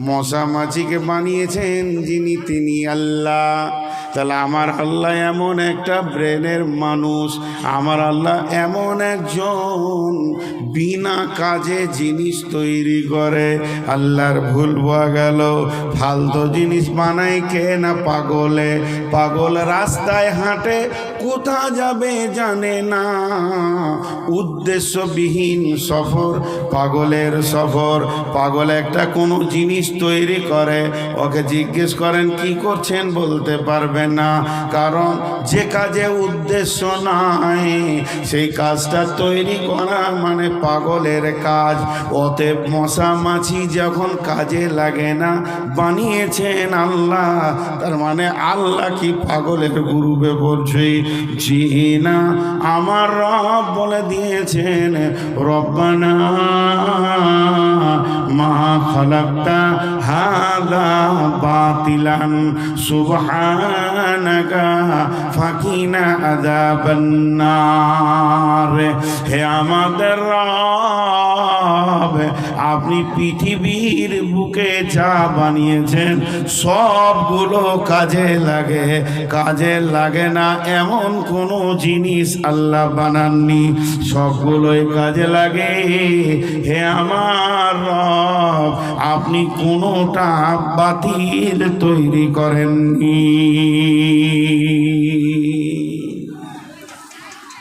মশা মাছিকে বানিয়েছেন যিনি তিনি আল্লাহ। তাহলে আমার আল্লাহ এমন একটা ব্রেনের মানুষ, আমার আল্লাহ এমন একজন বিনা কাজে জিনিস তৈরি করে। আল্লাহর ভুল গেল, ফালতু জিনিস বানায় কে না পাগলে। পাগল রাস্তায় হাঁটে, কোথা যাবে জানে না। উদ্দেশ্যবিহীন সফর, পাগলের সফর। পাগল একটা কোনো জিনিস তৈরি করে। ওকে জিজ্ঞেস করেন, কি করছেন? বলতে পারবে না। কারণ যে কাজে উদ্দেশ্য নাই, সেই কাজটা তৈরি করা মানে পাগলের কাজ। অতএব মশা মাছি যখন কাজে লাগে না, বানিয়েছেন আল্লাহ। তার মানে আল্লাহ কি পাগলের গুরুবে বলছে? জি না, আমার রব বলে দিয়েছেন, রব্বানা মা খালাক্তা হাদা বাতিলান সুবহানাকা ফাকিনা আযাবান নার। হে আমাদের আপনি পৃথিবীর বুকে যা বানিয়েছেন, সবগুলো কাজে লাগে। কাজে লাগে না এমন কোনো জিনিস আল্লাহ বানাননি। সবগুলোই কাজে লাগে। হে আমার রব, আপনি কোনোটা বাতিল তৈরি করেননি।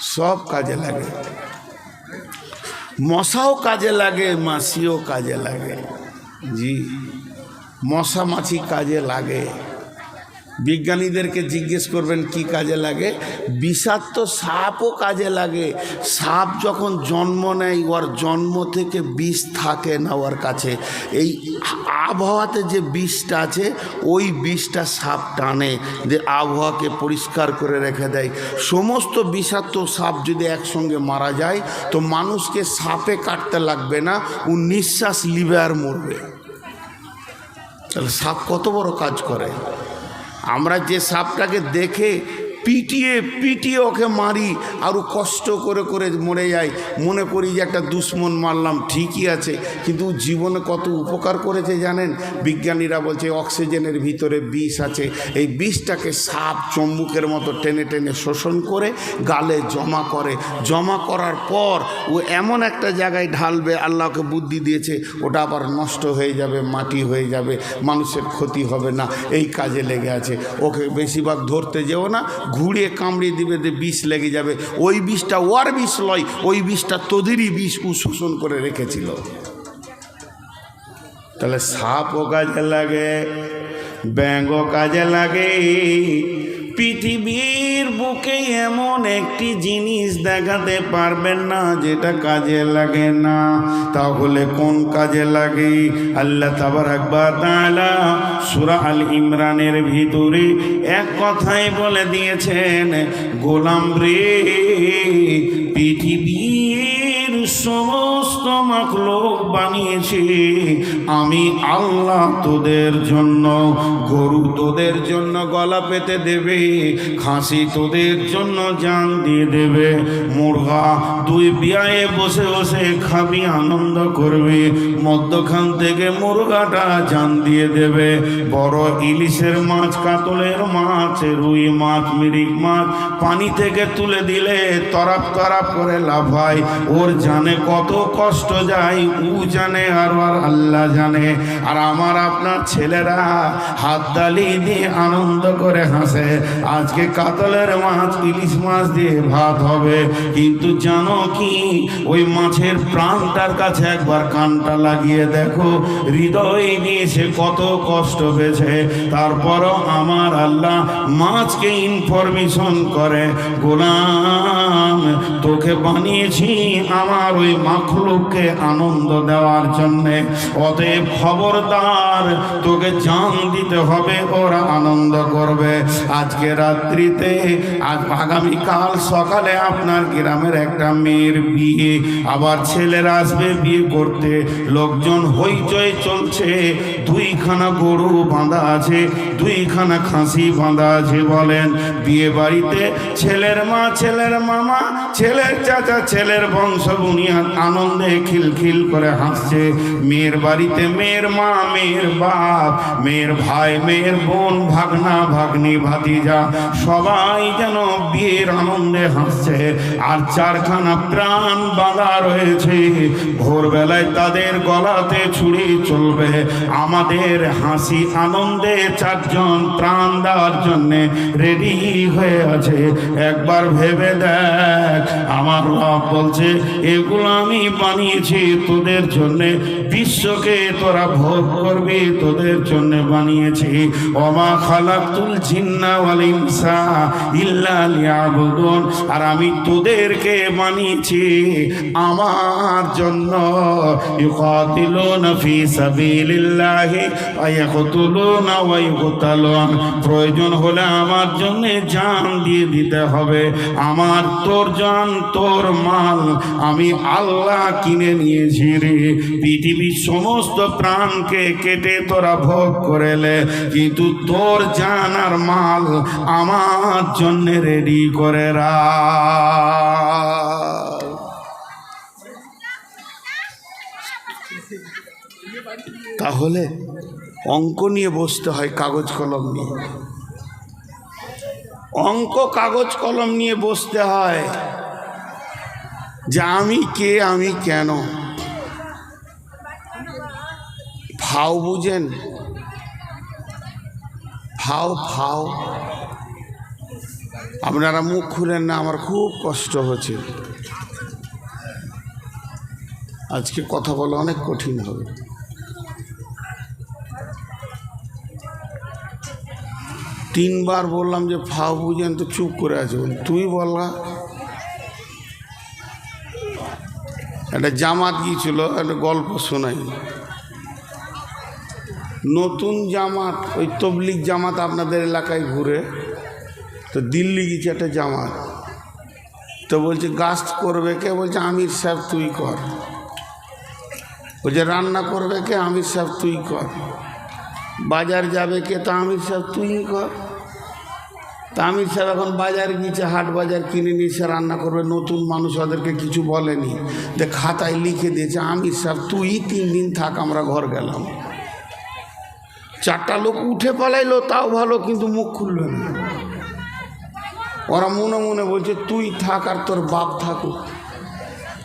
সব কাজে লাগে। মশাও কাজে লাগে মাছিও কাজে লাগে। জি মশা মাছি কাজে লাগে। বিজ্ঞানীদেরকে জিজ্ঞেস করবেন কি কাজে লাগে? বিষাক্ত সাপও কাজে লাগে। সাপ যখন জন্ম নেয়, ওর জন্ম থেকে বিষ থাকে না ওর কাছে। এই আবহাওয়াতে যে বিষটা আছে, ওই বিষটা সাপ টানে। যে আবহাওয়াকে পরিষ্কার করে রেখে দেয়। সমস্ত বিষাক্ত সাপ যদি একসঙ্গে মারা যায়, তো মানুষকে সাপে কাটতে লাগবে না, ও নিঃশ্বাস লিবে আর মরবে। তাহলে সাপ কত বড় কাজ করে? আমরা যে সাপটাকে দেখে পিটিয়ে পিটিয়ে ওকে মারি আরও কষ্ট করে করে মরে যায়। মনে করি যে একটা দুশ্মন মারলাম, ঠিকই আছে, কিন্তু জীবনে কত উপকার করেছে জানেন? বিজ্ঞানীরা বলছে অক্সিজেনের ভিতরে বিষ আছে। এই বিষটাকে সাপ চম্বুকের মতো টেনে টেনে শোষণ করে গালে জমা করে। জমা করার পর ও এমন একটা জায়গায় ঢালবে, আল্লাহকে বুদ্ধি দিয়েছে, ওটা আবার নষ্ট হয়ে যাবে, মাটি হয়ে যাবে, মানুষের ক্ষতি হবে না। এই কাজে লেগে আছে। ওকে বেশিরভাগ ধরতে যেও না ঘুরিয়ে কামড়ে দিবে দে বিষ লেগে যাবে। ওই বিষটা ওয়ার বিষ লয়, ওই বিষটা তোদেরই বিষ ও শোষণ করে রেখেছিল। তাহলে সাপও কাজে লাগে, ব্যাঙও কাজে লাগে পৃথিবীর বুকে এমন একটি জিনিস দেখাতে পারবেন না যেটা কাজে লাগে না। তাহলে কোন কাজে লাগে? আল্লাহ তাবার একবার তাআলা সূরা আল ইমরানের ভিতরে এক কথাই বলে দিয়েছেন, গোলাম রে, পৃথিবীর সমস্ত মাখলোক বানিয়েছি। আমি আল্লাহ তোদের জন্য, গরু তোদের জন্য গলা পেতে দেবে, খাসি তোদের জন্য জান দিয়ে দেবে, মুরগা দুই বিয়ায়ে বসে বসে খাবি, আনন্দ করবে, মধ্যখান থেকে মুরগাটা জান দিয়ে দেবে, বড় ইলিশের মাছ, কাতলের মাছ, রুই মাছ, মিরিক মাছ, পানি থেকে তুলে দিলে তরাপ তরাপ করে লাফায় ওর জানে কত কত কষ্ট যায় উ জানে আর আর আল্লাহ জানে। আর আমার আপনার ছেলেরা হাত তালি দিয়ে আনন্দ করে হাসে। আজকে কাতলের মাছ, ইলিশ মাছ দিয়ে ভাত হবে। কিন্তু জানো কি, ওই মাছের প্রাণটার কাছে একবার কানটা লাগিয়ে দেখো, হৃদয় নিয়ে সে কত কষ্ট পেয়েছে। তারপরও আমার আল্লাহ মাছকে ইনফরমেশন করে, গোলাম, তোকে বানিয়েছি আমার ওই মাখলুককে আনন্দ দেওয়ার জন্যে। অতএব খবরদার, তোকে জান দিতে হবে, ওরা আনন্দ করবে। আজকে রাত্রিতে, আজ আগামীকাল সকালে আপনার গ্রামের একটা মেয়ের বিয়ে, আবার ছেলেরা আসবে বিয়ে করতে। লোকজন হইচই চলছে, দুইখানা গরু বাঁধা আছে, দুইখানা খাসি বাঁধা আছে বলেন। বিয়ে বাড়িতে ছেলের মা, ছেলের মামা, ছেলের চাচা, ছেলের বংশ বুনিয়াদ আনন্দ আনন্দে খিলখিল করে হাসছে। মেয়ের বাড়িতে মেয়ের মা, মেয়ের বাপ, মেয়ের ভাই, মেয়ের বোন, ভাগনা, ভাগ্নি, ভাতিজা, সবাই যেন বিয়ের আনন্দে হাসছে। আর চারখানা প্রাণ বাঁধা রয়েছে। ভোরবেলায় তাদের গলাতে ছুরি চলবে। আমাদের হাসি আনন্দে চারজন প্রাণ দেওয়ার জন্যে রেডি হয়ে আছে। একবার ভেবে দেখ। আমার রব বলছে, এগুলো আমি বানিয়েছি তোদের জন্য। বিশ্বকে তোরা ভোগ করবি, তোদের জন্য বানিয়েছি। অমা খালাকুল জিন্না ওয়াল ইনসা ইল্লা লিয়াবুদুন। আর আমি তোদেরকে বানিয়েছি আমার জন্য। ইউকাতিলুনা ফি সাবিলিল্লাহি ওয়া ইয়াকতুলুনা ওয়া ইউকতালুন। প্রয়োজন হলে আমার জন্য জান দিয়ে দিতে হবে। আমার তোর জান তোর মাল আমি আল্লাহ কিনে নিয়েছি রে। পৃথিবীর সমস্ত প্রাণকে কেটে তোরা ভোগ করেলে, কিন্তু তোর জান আর মাল আমার জন্য রেডি করে রাখ। তাহলে অঙ্ক নিয়ে বসতে হয় কাগজ কলম নিয়ে। অঙ্ক কাগজ কলম নিয়ে বসতে হয়। যে আমি কে, আমি কেন? ভাও বুঝেন? ভাও ফাও আপনারা মুখ খুলেন না, আমার খুব কষ্ট হচ্ছে। আজকে কথা বলা অনেক কঠিন হবে। তিনবার বললাম যে ফাও বুঝেন তো চুপ করে আছে। তুই বললা একটা জামাত গিয়েছিল, একটা গল্প শোনাই। নতুন জামাত, ওই তবলিক জামাত আপনাদের এলাকায় ঘুরে, তো দিল্লি গিয়েছে একটা জামাত। তো বলছে, গাছ করবে কে? বলছে, আমির সাহেব, তুই কর। বলছে, রান্না করবে কে? আমির সাহেব, তুই কর। বাজার যাবে কে? তা আমির সাহেব, তুই কর। তা আমির সাহেব এখন বাজার গিয়েছে, হাট বাজার কিনে নিয়েছে রান্না করবে। নতুন মানুষ ওদেরকে কিছু বলেনি। যে খাতায় লিখে দিয়েছে আমির সাহেব তুই তিন দিন থাক, আমরা ঘর গেলাম। চারটা লোক উঠে পালাইলো, তাও ভালো, কিন্তু মুখ খুলল না। ওরা মনে মনে বলছে, তুই থাক আর তোর বাপ থাকুক।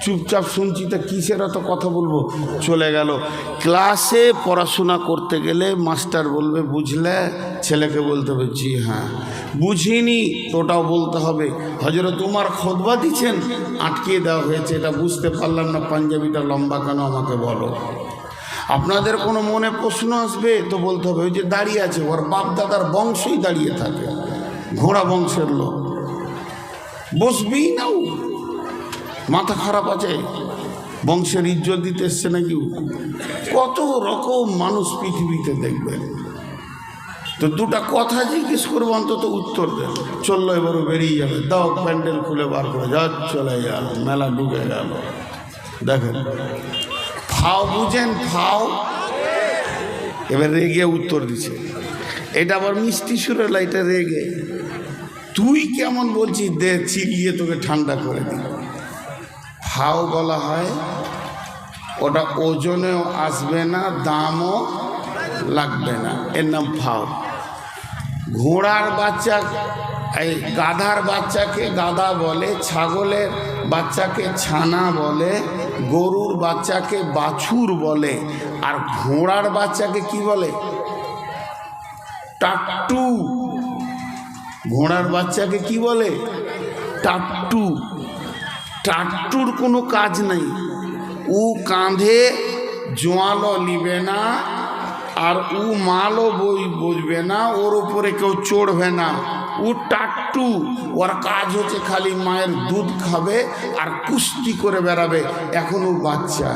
চুপচাপ শুনছি, তা কিসের অত কথা বলব? চলে গেল। ক্লাসে পড়াশোনা করতে গেলে মাস্টার বলবে, বুঝলে, ছেলেকে বলতে হবে, জি হ্যাঁ। বুঝিনি ওটাও বলতে হবে। হজরত তোমার খোদবা দিচ্ছেন? আটকিয়ে দেওয়া হয়েছে, এটা বুঝতে পারলাম না, পাঞ্জাবিটা লম্বা কেন আমাকে বলো? আপনাদের কোনো মনে প্রশ্ন আসবে, তো বলতে হবে, ওই যে দাঁড়িয়ে আছে, ওর বাপ দাদার বংশই দাঁড়িয়ে থাকে, ঘোড়া বংশের লোক। বসবেই না মাথা খারাপ আছে? বংশের ইজ্জত দিতে এসছে নাকি? কত রকম মানুষ পৃথিবীতে দেখবেন তো দুটা কথা জিজ্ঞেস করব, অন্তত উত্তর দেন। চলল, এবারও বেরিয়ে যাবে দাও, প্যান্ডেল খুলে বার করে যা চলে গেল, মেলা ঢুকে গেল। দেখেন, ফাও বুঝেন, ফাও। এবার রেগে উত্তর দিছে। এটা আবার মিষ্টি সুরে লাইটা রেগে। তুই কেমন বলছিস? দে চিলিয়ে তোকে ঠান্ডা করে দিই। ফাও বলা হয়, ওটা ওজনেও আসবে না, দামও লাগবে না। এর নাম ফাও। ঘোড়ার বাচ্চা, এই গাধার বাচ্চাকে গাধা বলে, ছাগলের বাচ্চাকে ছানা বলে, গরুর বাচ্চাকে বাছুর বলে, আর ঘোড়ার বাচ্চাকে কি বলে? টাট্টু। ঘোড়ার বাচ্চাকে কি বলে? টাট্টু। টাট্টুর কোনো কাজ নাই। উ কাঁধে জোয়ালও নিবে না আর উ মালও বই বুঝবে না, ওর ওপরে কেউ চড়বে না। ও টাট্টু ওর কাজ হচ্ছে খালি মায়ের দুধ খাবে আর কুস্তি করে বেড়াবে, এখন ও বাচ্চা।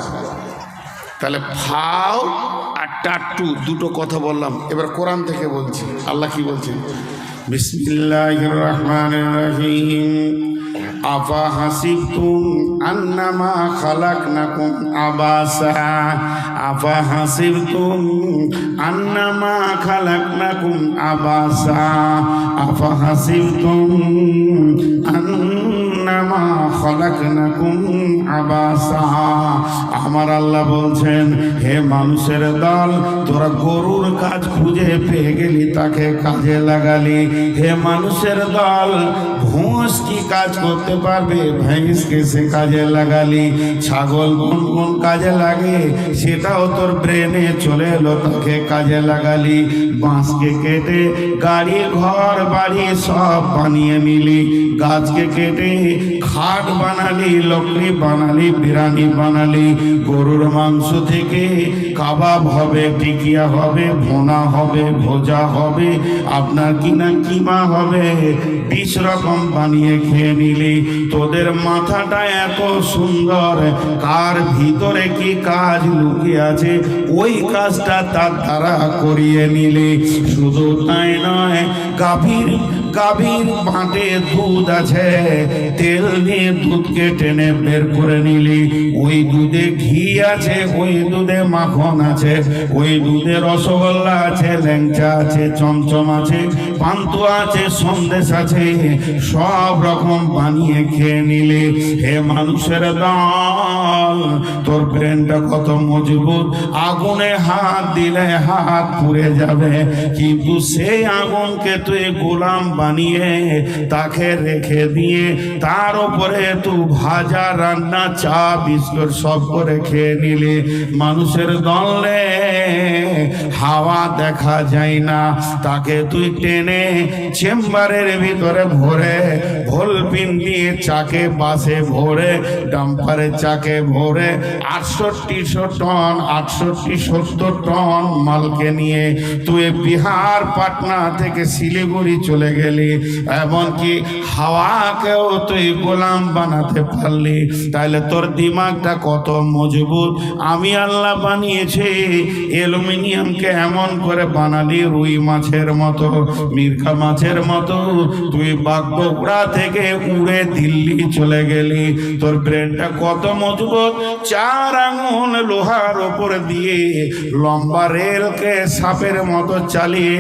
তাহলে ফাও আর টাট্টু দুটো কথা বললাম। এবার কোরআন থেকে বলছি। আল্লাহ কি বলছেন? বিসমিল্লাহির রহমানির রহিম। আফা হাসিবতুম আন্নামা খালাকনাকুম আবাসা। আফা হাসিবতুম আন্নামা খালাকনাকুম আবাসা। আফা হাসিবতুম আন্না আমার আল্লাহ বলছেন, হে মানুষের দল, তোরা গরুর কাজ খুঁজে পেয়ে গেলি, তাকে কাজে লাগালি। হে মানুষের দল, ভোঁস কি কাজ করতে পারবে? ভেঁসকে সে কাজে লাগালি। ছাগল কোন কোন কাজে লাগে, সেটাও তোর ব্রেনে চলে এলো, তাকে কাজে লাগালি। বাঁশকে কেটে গাড়ি, ঘর, বাড়ি সব বানিয়ে নিলি। গাছকে কেটে খাট বানালি, লকড়ি বানালি, বিরানি বানালি, গরুর মাংস থেকে কাবাব হবে, টিকিয়া হবে, ভোনা হবে, ভোজা হবে, আপনার কিনা কিমা হবে, বিশ রকম বানিয়ে খেয়ে নিলি। তোদের মাথাটা এত সুন্দর, কার ভিতরে কি কাজ লুকিয়ে আছে, ওই কাজটা তার দ্বারা করিয়ে নিলি। শুধু তাই নয়, গাভীর গাভীর বাঁটে দুধ আছে। তেল নিয়ে দুধকে টেনে বের করে নিলি। ওই দুধে ঘি আছে, ওই দুধে মাখন আছে। ওই দুধে রসগোল্লা আছে, ল্যাংচা আছে, চমচম আছে, পান্তুয়া আছে, সন্দেশ আছে। সব রকম বানিয়ে খেয়ে নিলে। হে মানুষের দল, তোর ব্রেনটা কত মজবুত। আগুনে হাত দিলে হাত পুড়ে যাবে। কিন্তু সেই আগুনকে তুই গোলাম বানিয়ে তাকে রেখে দিয়ে তার উপরে তুই ভাজা রান্না, চা, বিস্কুট সব করে খেয়ে নিলে মানুষের দলে হাওয়া দেখা যায় না। তাকে তুই টেনে চেম্বারের ভিতরে ভরে ভোলপিন দিয়ে চাকে বাসে ভরে ডাম্পারে চাকে ভরে আটষট্টিশো টন, আটষট্টি, সত্তর টন মালকে নিয়ে তুই বিহার পাটনা থেকে শিলিগুড়ি চলে গেলি। এমনকি হাওয়াকেও তুই গোলাম বানাতে পারলি। তাহলে তোর দিমাগটা কত মজবুত। আমি আল্লাহ বানিয়েছি, অ্যালুমিনিয়ামকে এমন করে বানালি রুই মাছের মতো মির্কা মাছের মতো। তুই বাগডোগরা থেকে উড়ে দিল্লি চলে গেলি। তোর ব্রেনটা কত মজবুত। চার আঙুল লোহার ওপর দিয়ে লম্বা রেলকে সাপের মতো চালিয়ে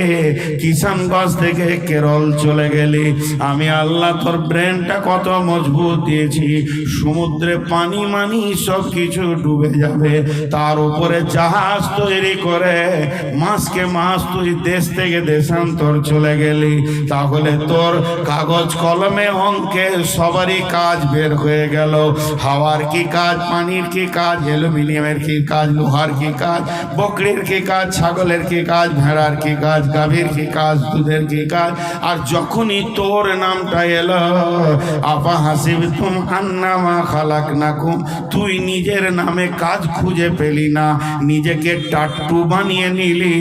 কিষানগঞ্জ থেকে কেরল চলে গেলি। আমি আল্লাহ তোর ব্রেনটা কত মজবুত দিয়েছি। সমুদ্রে পানি মানি সব কিছু ডুবে যাবে। তার উপরে জাহাজ তৈরি করে মাসকে মাস তুই দেশ থেকে দেশান্তর চলে গেলি। তাহলে তোর কাগজ কলমে অঙ্কে সবারই কাজ বের হয়ে গেল। হাওয়ার কি কাজ, পানির কি কাজ, অ্যালুমিনিয়ামের কি কাজ, লোহার কি কাজ, বকরির কি কাজ, ছাগলের কি কাজ, ভেড়ার কি কাজ, গাভীর কি কাজ, দুধের কি কাজ, আর যখনই তোর নামটা এলো আপা হাসিব তুম আন্নামা খালাক নাকুম তুই নিজের নামে কাজ খুঁজে পেলি না, নিজেকে টাট্টু বানিয়ে নিলি,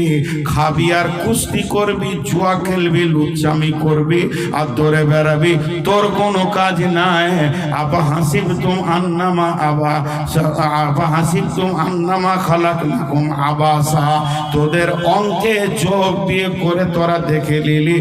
খাবি আর কুস্তি করবি, জুয়া খেলবি, লুচ্চামি করবি আর দৌড়ে বেড়াবি, তোর কোনো কাজ নাই। আপা হাসিব তুম আন্নামা আবা আপা হাসিব তুম আন্নামা খালাক নাকুম আবাসা। তোদের অঙ্কে যোগ দিয়ে করে তোরা দেখে নিলি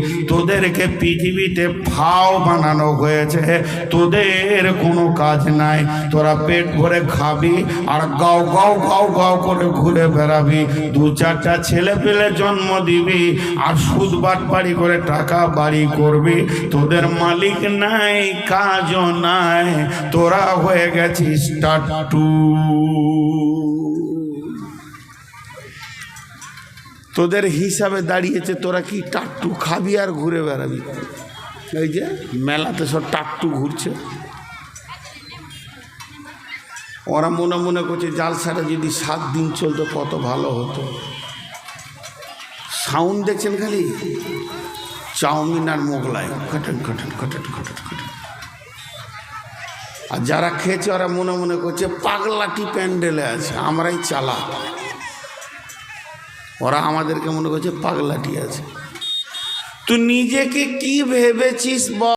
তোদেরকে পৃথিবীতে ফাও বানানো হয়েছে। তোদের কোনো কাজ নাই। তোরা পেট ভরে খাবি আর গাও গাও গাও গাও করে ঘুরে বেড়াবি। দু চারটা ছেলে পেলে জন্ম দিবি আর সুদ বাটপাড়ি করে টাকা বাড়ি করবি। তোদের মালিক নাই, কাজও নাই। তোরা হয়ে গেছিস টাট্টু। তোদের হিসাবে দাঁড়িয়েছে, তোরা কি টাট্টু খাবি আর ঘুরে বেড়াবি? এই যে, মেলাতে সব টাট্টু ঘুরছে। ওরা মনে মনে করছে জালসাটা যদি সাত দিন চলতো, কত ভালো হতো। সাউন্ড দেখছেন খালি? চাউমিন আর মোগলাই। খটন খটন খটন খটন খটন। আর যারা খেয়েছে, ওরা মনে মনে করছে, পাগলাটি প্যান্ডেলে আছে, আমরাই চালা ওরা আমাদেরকে মনে করছে পাগলাটি আছে। তুই নিজেকে কি ভেবেছিস বল?